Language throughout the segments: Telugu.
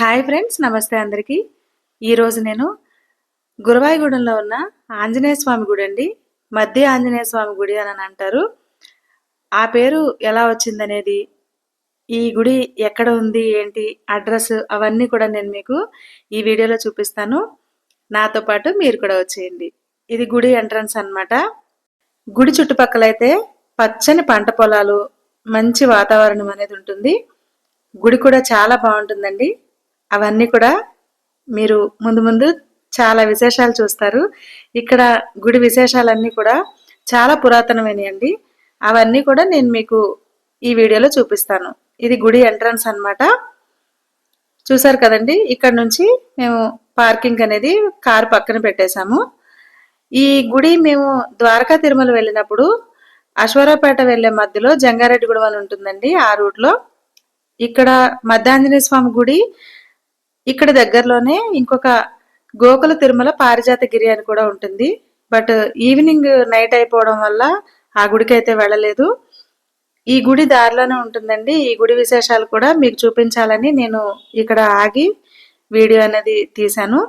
హాయ్ ఫ్రెండ్స్ నమస్తే అందరికీ. ఈరోజు నేను గురవాయిగూడెంలో ఉన్న ఆంజనేయ స్వామి గుడి అండి మధ్య ఆంజనేయ స్వామి గుడి అని అంటారు. ఆ పేరు ఎలా వచ్చిందనేది ఈ గుడి ఎక్కడ ఉంది ఏంటి అడ్రస్ అవన్నీ కూడా నేను మీకు ఈ వీడియోలో చూపిస్తాను. నాతో పాటు మీరు కూడా వచ్చేయండి. ఇది గుడి ఎంట్రన్స్ అన్నమాట. గుడి చుట్టుపక్కల అయితే పచ్చని పంట పొలాలు మంచి వాతావరణం అనేది ఉంటుంది. గుడి కూడా చాలా బాగుంటుందండి. అవన్నీ కూడా మీరు ముందు ముందు చాలా విశేషాలు చూస్తారు. ఇక్కడ గుడి విశేషాలన్నీ కూడా చాలా పురాతనమైనవి అండి. అవన్నీ కూడా నేను మీకు ఈ వీడియోలో చూపిస్తాను. ఇది గుడి ఎంట్రన్స్ అన్నమాట. చూసారు కదండి? ఇక్కడ నుంచి మేము పార్కింగ్ అనేది కారు పక్కన పెట్టేశాము. ఈ గుడి మేము ద్వారకా తిరుమల వెళ్ళినప్పుడు అశ్వరాపేట వెళ్ళే మధ్యలో జంగారెడ్డిగూడెం అని ఉంటుందండి ఆ రూట్లో. ఇక్కడ మధ్యాంజనేయ స్వామి గుడి ఇక్కడ దగ్గరలోనే ఇంకొక గోకుల తిరుమల పారిజాత గిరి అని కూడా ఉంటుంది. బట్ ఈవినింగ్ నైట్ అయిపోవడం వల్ల ఆ గుడికి అయితే వెళ్ళలేదు. ఈ గుడి దారిలోనే ఉంటుందండి. ఈ గుడి విశేషాలు కూడా మీకు చూపించాలని నేను ఇక్కడ ఆగి వీడియో అనేది తీశాను.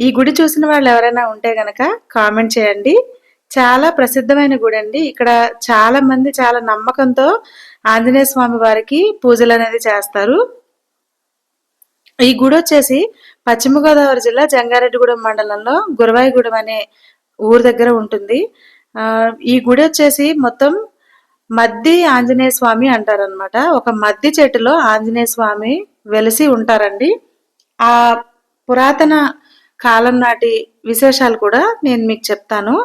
ఈ గుడి చూసిన వాళ్ళు ఎవరైనా ఉంటే గనక కామెంట్ చేయండి. చాలా ప్రసిద్ధమైన గుడి అండి. ఇక్కడ చాలా మంది చాలా నమ్మకంతో ఆంజనేయ స్వామి వారికి పూజలు అనేది చేస్తారు. ఈ గుడి వచ్చేసి పశ్చిమ గోదావరి జిల్లా జంగారెడ్డిగూడెం మండలంలో గురవాయిగూడెం అనే ఊరు దగ్గర ఉంటుంది. ఈ గుడి వచ్చేసి మొత్తం మద్ది ఆంజనేయ స్వామి అంటారనమాట ఒక మద్ది చెట్టులో ఆంజనేయ స్వామి వెలిసి ఉంటారండి. ఆ పురాతన కాలం నాటి విశేషాలు కూడా నేను మీకు చెప్తాను.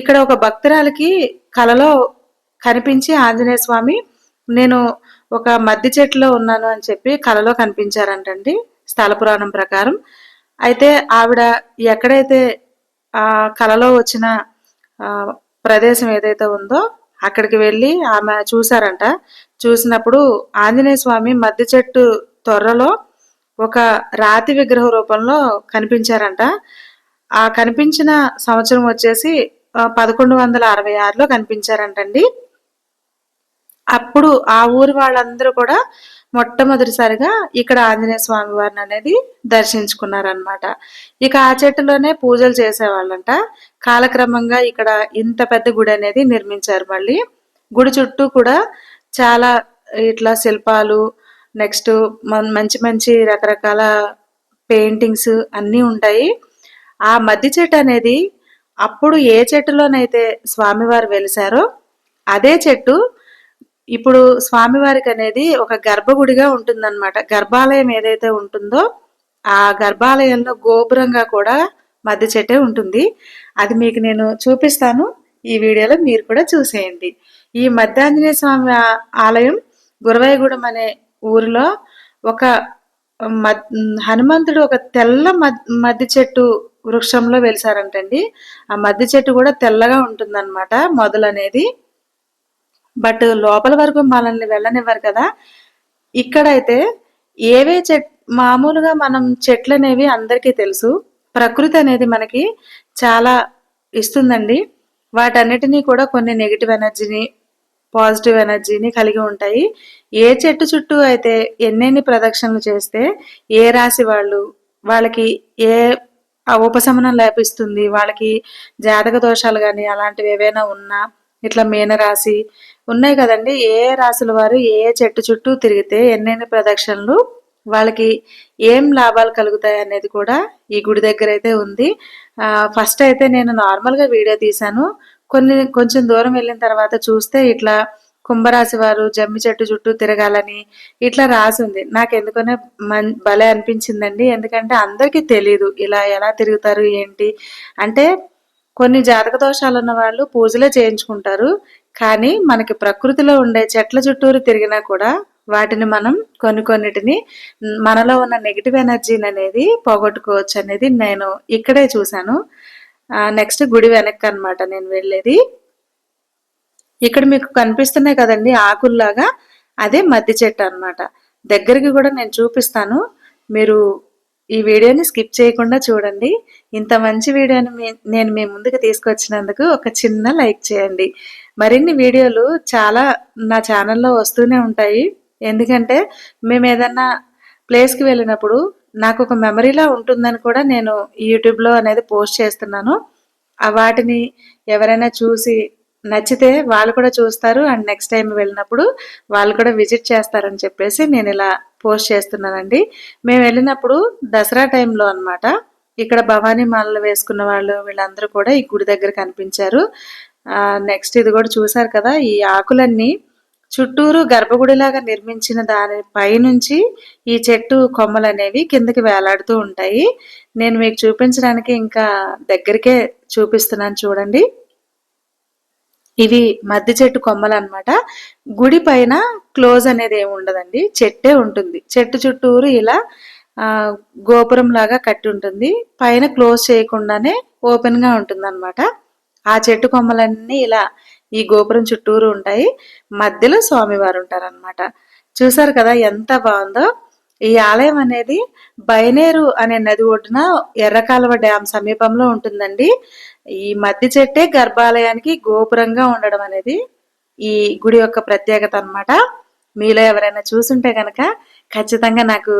ఇక్కడ ఒక భక్తురాలకి కలలో కనిపించి ఆంజనేయ స్వామి నేను ఒక మద్ది చెట్టులో ఉన్నాను అని చెప్పి కలలో కనిపించారంటండి స్థల పురాణం ప్రకారం. అయితే ఆవిడ ఎక్కడైతే ఆ కలలో వచ్చిన ప్రదేశం ఏదైతే ఉందో అక్కడికి వెళ్ళి ఆమె చూసారంట చూసినప్పుడు ఆంజనేయ స్వామి మద్ది చెట్టు త్వరలో ఒక రాతి విగ్రహ రూపంలో కనిపించారంట. ఆ కనిపించిన సంవత్సరం వచ్చేసి పదకొండు వందల అరవై ఆరులో కనిపించారంటండి. అప్పుడు ఆ ఊరు వాళ్ళందరూ కూడా మొట్టమొదటిసారిగా ఇక్కడ ఆంజనేయ స్వామి వారిని అనేది దర్శించుకున్నారనమాట ఇక ఆ చెట్టులోనే పూజలు చేసేవాళ్ళంట. కాలక్రమంగా ఇక్కడ ఇంత పెద్ద గుడి అనేది నిర్మించారు మళ్ళీ. గుడి చుట్టూ కూడా చాలా ఇట్లా శిల్పాలు నెక్స్ట్ మంచి మంచి రకరకాల పెయింటింగ్స్ అన్నీ ఉంటాయి. ఆ మద్ది చెట్టు అనేది అప్పుడు ఏ చెట్టులోనైతే స్వామివారు వెలిసారో అదే చెట్టు ఇప్పుడు స్వామివారికి అనేది ఒక గర్భగుడిగా ఉంటుందన్నమాట. గర్భాలయం ఏదైతే ఉంటుందో ఆ గర్భాలయంలో గోపురంగా కూడా మధ్య చెట్టే ఉంటుంది. అది మీకు నేను చూపిస్తాను. ఈ వీడియోలో మీరు కూడా చూసేయండి. ఈ మధ్యాంజనేయ స్వామి ఆలయం గురవాయిగూడెం అనే ఊరిలో ఒక మద్- హనుమంతుడు ఒక తెల్ల మద్- మద్ది చెట్టు వృక్షంలో వెలిసారంటండి. ఆ మద్ది చెట్టు కూడా తెల్లగా ఉంటుందన్నమాట మొదలు అనేది బట్ లోపల వరకు మనల్ని వెళ్ళనివ్వరు కదా. ఇక్కడైతే ఏవే చెట్ మామూలుగా మనం చెట్లు అనేవి అందరికీ తెలుసు. ప్రకృతి అనేది మనకి చాలా ఇస్తుందండి. వాటన్నిటినీ కూడా కొన్ని నెగిటివ్ ఎనర్జీని పాజిటివ్ ఎనర్జీని కలిగి ఉంటాయి. ఏ చెట్టు చుట్టూ అయితే ఎన్నెన్ని ప్రదక్షిణలు చేస్తే ఏ రాశి వాళ్ళు వాళ్ళకి ఏ ఉపశమనం లేపిస్తుంది వాళ్ళకి జాతక దోషాలు కానీ అలాంటివి ఏవైనా ఉన్నా ఇట్లా మీనరాశి ఉన్నాయి కదండి ఏ రాశుల వారు ఏ చెట్టు చుట్టూ తిరిగితే ఎన్నెన్ని ప్రదక్షిణలు వాళ్ళకి ఏం లాభాలు కలుగుతాయి అనేది కూడా ఈ గుడి దగ్గర అయితే ఉంది. ఫస్ట్ అయితే నేను నార్మల్గా వీడియో తీశాను. కొన్ని కొంచెం దూరం వెళ్ళిన తర్వాత చూస్తే ఇట్లా కుంభరాశి వారు జమ్మి చెట్టు చుట్టూ తిరగాలని ఇట్లా రాసి ఉంది. నాకు ఎందుకనే మన్ భలే అనిపించిందండి. ఎందుకంటే అందరికీ తెలియదు ఇలా ఎలా తిరుగుతారు ఏంటి? అంటే కొన్ని జాతక దోషాలు ఉన్న వాళ్ళు పూజలే చేయించుకుంటారు. కానీ మనకి ప్రకృతిలో ఉండే చెట్ల చుట్టూరు తిరిగినా కూడా వాటిని మనం కొన్ని కొన్నిటిని మనలో ఉన్న నెగిటివ్ ఎనర్జీని అనేది పోగొట్టుకోవచ్చు అనేది నేను ఇక్కడే చూశాను. నెక్స్ట్ గుడి వెనక్కి అనమాట నేను వెళ్ళేది. ఇక్కడ మీకు కనిపిస్తున్నాయి కదండి ఆకుల్లాగా అదే మద్ది చెట్టు అనమాట దగ్గరికి కూడా నేను చూపిస్తాను. మీరు ఈ వీడియోని స్కిప్ చేయకుండా చూడండి. ఇంత మంచి వీడియోని నేను మీ ముందుకు తీసుకొచ్చినందుకు ఒక చిన్న లైక్ చేయండి. మరిన్ని వీడియోలు చాలా నా ఛానల్లో వస్తూనే ఉంటాయి. ఎందుకంటే మేము ఏదన్నా ప్లేస్కి వెళ్ళినప్పుడు నాకు ఒక మెమరీలా ఉంటుందని కూడా నేను యూట్యూబ్లో అనేది పోస్ట్ చేస్తున్నాను. ఆ వాటిని ఎవరైనా చూసి నచ్చితే వాళ్ళు కూడా చూస్తారు. అండ్ నెక్స్ట్ టైం వెళ్ళినప్పుడు వాళ్ళు కూడా విజిట్ చేస్తారని చెప్పేసి నేను ఇలా పోస్ట్ చేస్తున్నానండి. మేము వెళ్ళినప్పుడు దసరా టైంలో అన్నమాట. ఇక్కడ భవానీ మాలలు వేసుకున్న వాళ్ళు వీళ్ళందరూ కూడా ఈ గుడి దగ్గర కనిపించారు. నెక్స్ట్ ఇది కూడా చూసారు కదా ఈ ఆకులన్నీ చుట్టూరు గర్భగుడిలాగా నిర్మించిన దాని పైనుంచి ఈ చెట్టు కొమ్మలు అనేవి కిందకి వేలాడుతూ ఉంటాయి. నేను మీకు చూపించడానికి ఇంకా దగ్గరికే చూపిస్తున్నాను చూడండి. ఇవి మద్ది చెట్టు కొమ్మలు అనమాట గుడి పైన క్లోజ్ అనేది ఏమి ఉండదండి. చెట్టే ఉంటుంది. చెట్టు చుట్టూరు ఇలా గోపురం లాగా కట్టి ఉంటుంది. పైన క్లోజ్ చేయకుండానే ఓపెన్గా ఉంటుంది అనమాట ఆ చెట్టు కొమ్మలన్నీ ఇలా ఈ గోపురం చుట్టూరు ఉంటాయి. మధ్యలో స్వామివారు ఉంటారనమాట చూసారు కదా ఎంత బాగుందో? ఈ ఆలయం అనేది బయనేరు అనే నది ఒడ్డున ఎర్రకాలువ డ్యామ్ సమీపంలో ఉంటుందండి. ఈ మద్ది చెట్టే గర్భాలయానికి గోపురంగా ఉండడం అనేది ఈ గుడి యొక్క ప్రత్యేకత అనమాట మీలో ఎవరైనా చూసుంటే కనుక ఖచ్చితంగా నాకు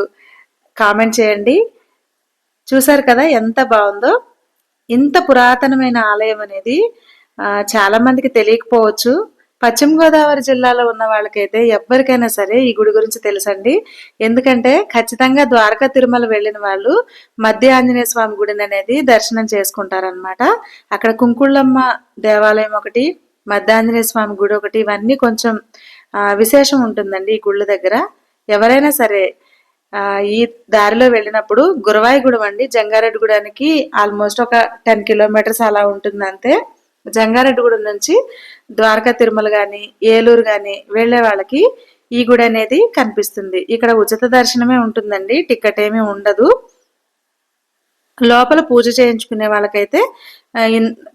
కామెంట్ చేయండి. చూసారు కదా ఎంత బాగుందో? ఇంత పురాతనమైన ఆలయం అనేది చాలామందికి తెలియకపోవచ్చు. పశ్చిమ గోదావరి జిల్లాలో ఉన్న వాళ్ళకైతే ఎవరికైనా సరే ఈ గుడి గురించి తెలుసండి. ఎందుకంటే ఖచ్చితంగా ద్వారకా తిరుమల వెళ్ళిన వాళ్ళు మధ్య ఆంజనేయ స్వామి గుడిని అనేది దర్శనం చేసుకుంటారనమాట అక్కడ కుంకుళ్ళమ్మ దేవాలయం ఒకటి మధ్య ఆంజనేయ స్వామి గుడి ఒకటి ఇవన్నీ కొంచెం విశేషం ఉంటుందండి ఈ గుళ్ళ దగ్గర. ఎవరైనా సరే ఈ దారిలో వెళ్ళినప్పుడు గురవాయిగూడెం అండి. జంగారెడ్డిగూడానికి ఆల్మోస్ట్ ఒక టెన్ కిలోమీటర్స్ అలా ఉంటుంది అంతే జంగారెడ్డిగూడెం నుంచి ద్వారకా తిరుమల కానీ ఏలూరు కానీ వెళ్ళే వాళ్ళకి ఈ గుడి అనేది కనిపిస్తుంది. ఇక్కడ ఉచిత దర్శనమే ఉంటుందండి. టికెట్ ఏమీ ఉండదు. లోపల పూజ చేయించుకునే వాళ్ళకైతే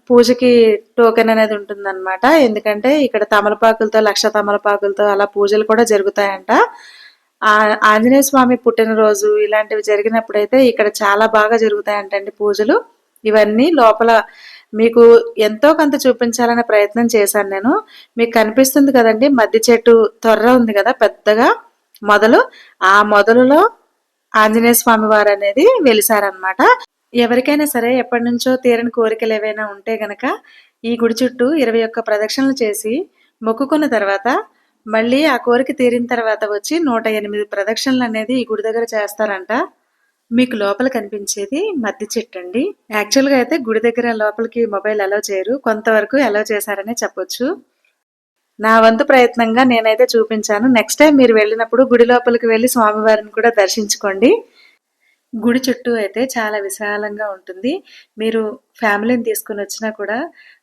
పూజకి టోకెన్ అనేది ఉంటుందన్నమాట. ఎందుకంటే ఇక్కడ తమలపాకులతో లక్ష తమలపాకులతో అలా పూజలు కూడా జరుగుతాయంట. ఆంజనేయ స్వామి పుట్టినరోజు ఇలాంటివి జరిగినప్పుడైతే ఇక్కడ చాలా బాగా జరుగుతాయంటండి పూజలు. ఇవన్నీ లోపల మీకు ఎంతో కొంత చూపించాలనే ప్రయత్నం చేశాను నేను. మీకు కనిపిస్తుంది కదండి మద్ది చెట్టు త్వర ఉంది కదా పెద్దగా మొదలు. ఆ మొదలులో ఆంజనేయ స్వామి వారు అనేది వెలిసారనమాట ఎవరికైనా సరే ఎప్పటి నుంచో తీరని కోరికలు ఏవైనా ఉంటే గనక ఈ గుడి చుట్టూ ఇరవై ఒక్క ప్రదక్షిణలు చేసి మొక్కుకున్న తర్వాత మళ్ళీ ఆ కోరిక తీరిన తర్వాత వచ్చి నూట ఎనిమిది ప్రదక్షిణలు అనేది ఈ గుడి దగ్గర చేస్తారంట. మీకు లోపల కనిపించేది మద్ది చెట్టు అండి యాక్చువల్గా అయితే గుడి దగ్గర లోపలికి మొబైల్ అలౌ చేయరు. కొంతవరకు అలౌ చేశారనే చెప్పొచ్చు. నా వంతు ప్రయత్నంగా నేనైతే చూపించాను. నెక్స్ట్ టైం మీరు వెళ్ళినప్పుడు గుడి లోపలికి వెళ్ళి స్వామివారిని కూడా దర్శించుకోండి. గుడి చుట్టూ అయితే చాలా విశాలంగా ఉంటుంది. మీరు ఫ్యామిలీని తీసుకుని వచ్చినా కూడా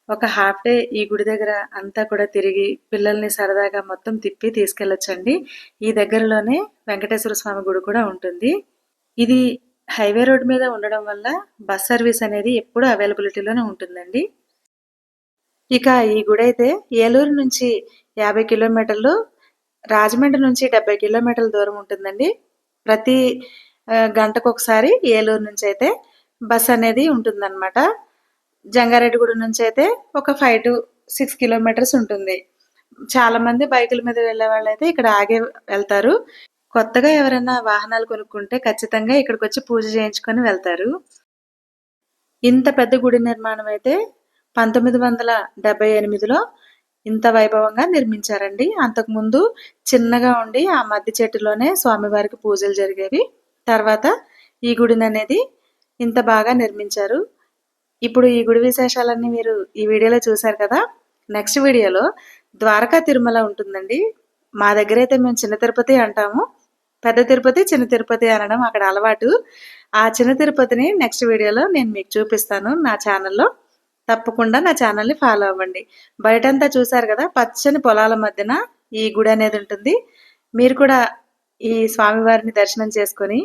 ఒక హాఫ్ డే ఈ గుడి దగ్గర అంతా కూడా తిరిగి పిల్లల్ని సరదాగా మొత్తం తిప్పి తీసుకెళ్ళొచ్చండి. ఈ దగ్గరలోనే వెంకటేశ్వర స్వామి గుడి కూడా ఉంటుంది. ఇది హైవే రోడ్ మీద ఉండడం వల్ల బస్ సర్వీస్ అనేది ఎప్పుడూ అవైలబిలిటీలోనే ఉంటుందండి. ఇక ఈ గుడి అయితే ఏలూరు నుంచి యాభై కిలోమీటర్లు రాజమండ్రి నుంచి డెబ్బై కిలోమీటర్ల దూరం ఉంటుందండి. ప్రతి గంటకు ఒకసారి ఏలూరు నుంచి అయితే బస్ అనేది ఉంటుందన్నమాట. జంగారెడ్డిగూడెం నుంచి అయితే ఒక ఫైవ్ టు సిక్స్ కిలోమీటర్స్ ఉంటుంది. చాలా మంది బైకుల మీద వెళ్ళే వాళ్ళు అయితే ఇక్కడ ఆగే వెళ్తారు. కొత్తగా ఎవరైనా వాహనాలు కొనుక్కుంటే ఖచ్చితంగా ఇక్కడికి వచ్చి పూజ చేయించుకొని వెళ్తారు. ఇంత పెద్ద గుడి నిర్మాణం అయితే పంతొమ్మిది వందల డెబ్బై ఎనిమిదిలో ఇంత వైభవంగా నిర్మించారండి. అంతకుముందు చిన్నగా ఉండి ఆ మధ్య చెట్టులోనే స్వామివారికి పూజలు జరిగేవి. తర్వాత ఈ గుడిని అనేది ఇంత బాగా నిర్మించారు. ఇప్పుడు ఈ గుడి విశేషాలన్నీ మీరు ఈ వీడియోలో చూసారు కదా? నెక్స్ట్ వీడియోలో ద్వారకా తిరుమల ఉంటుందండి. మా దగ్గర అయితే మేము చిన్న తిరుపతి అంటాము. పెద్ద తిరుపతి చిన్న తిరుపతి అనడం అక్కడ అలవాటు. ఆ చిన్న తిరుపతిని నెక్స్ట్ వీడియోలో నేను మీకు చూపిస్తాను నా ఛానల్లో తప్పకుండా నా ఛానల్ని ఫాలో అవ్వండి. బయటంతా చూసారు కదా పచ్చని పొలాల మధ్యన ఈ గుడి అనేది ఉంటుంది. మీరు కూడా ఈ స్వామివారిని దర్శనం చేసుకొని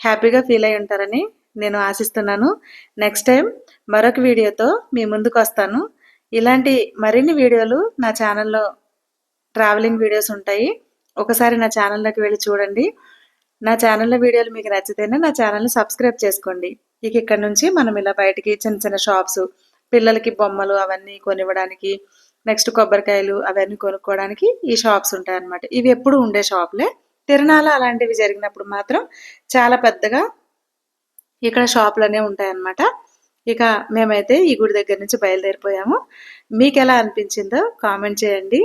హ్యాపీగా ఫీల్ అయి ఉంటారని నేను ఆశిస్తున్నాను. నెక్స్ట్ టైం మరొక వీడియోతో మీ ముందుకు వస్తాను. ఇలాంటి మరిన్ని వీడియోలు నా ఛానల్లో ట్రావెలింగ్ వీడియోస్ ఉంటాయి. ఒకసారి నా ఛానల్లోకి వెళ్ళి చూడండి. నా ఛానల్లో వీడియోలు మీకు నచ్చితేనే నా ఛానల్ని సబ్స్క్రైబ్ చేసుకోండి. ఇక ఇక్కడ నుంచి మనం ఇలా బయటికి చిన్న చిన్న షాప్స్ పిల్లలకి బొమ్మలు అవన్నీ కొనివ్వడానికి నెక్స్ట్ కొబ్బరికాయలు అవన్నీ కొనుక్కోవడానికి ఈ షాప్స్ ఉంటాయన్నమాట. ఇవి ఎప్పుడు ఉండే షాప్లే. తిరణాలు అలాంటివి జరిగినప్పుడు మాత్రం చాలా పెద్దగా ఇక్కడ షాపులనే ఉంటాయన్నమాట. ఇక మేమైతే ఈ గుడి దగ్గర నుంచి బయలుదేరిపోయాము. మీకు ఎలా అనిపించిందో కామెంట్ చేయండి.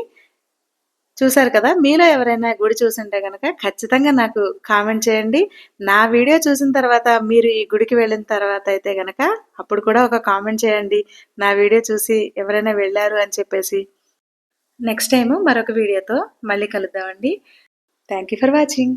చూసారు కదా? మీలో ఎవరైనా గుడి చూసుంటే కనుక ఖచ్చితంగా నాకు కామెంట్ చేయండి. నా వీడియో చూసిన తర్వాత మీరు ఈ గుడికి వెళ్ళిన తర్వాత అయితే కనుక అప్పుడు కూడా ఒక కామెంట్ చేయండి. నా వీడియో చూసి ఎవరైనా వెళ్ళారు అని చెప్పేసి. నెక్స్ట్ టైం మరొక వీడియోతో మళ్ళీ కలుద్దామండి. Thank you for watching.